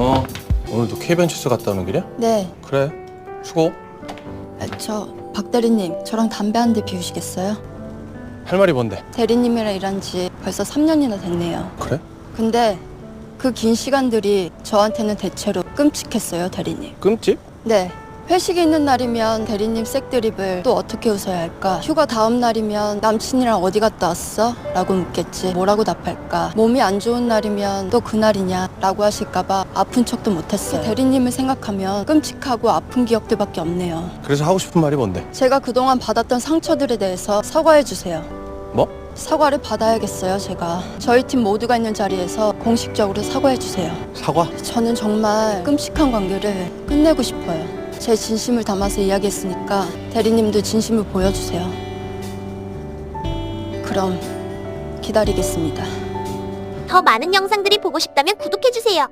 어 오늘도 K벤처스 갔다 오는 길이야? 네, 그래 수고 아, 저 박 대리님 저랑 담배 한 대 피우시겠어요? 할 말이 뭔데? 대리님이랑 일한 지 벌써 3년이나 됐네요. 그래? 근데 그 긴 시간들이 저한테는 대체로 끔찍했어요, 대리님. 끔찍? 네. 회식이 있는 날이면 대리님 색드립을 또 어떻게 웃어야 할까? 휴가 다음 날이면 남친이랑 어디 갔다 왔어? 라고 묻겠지. 뭐라고 답할까? 몸이 안 좋은 날이면 또 그날이냐? 라고 하실까봐 아픈 척도 못했어요. 대리님을 생각하면 끔찍하고 아픈 기억들밖에 없네요. 그래서 하고 싶은 말이 뭔데? 제가 그동안 받았던 상처들에 대해서 사과해 주세요. 뭐? 사과를 받아야겠어요, 제가. 저희 팀 모두가 있는 자리에서 공식적으로 사과해 주세요. 사과? 저는 정말 끔찍한 관계를 끝내고 싶어요. 제 진심을 담아서 이야기했으니까 대리님도 진심을 보여주세요. 그럼 기다리겠습니다. 더 많은 영상들이 보고 싶다면 구독해주세요.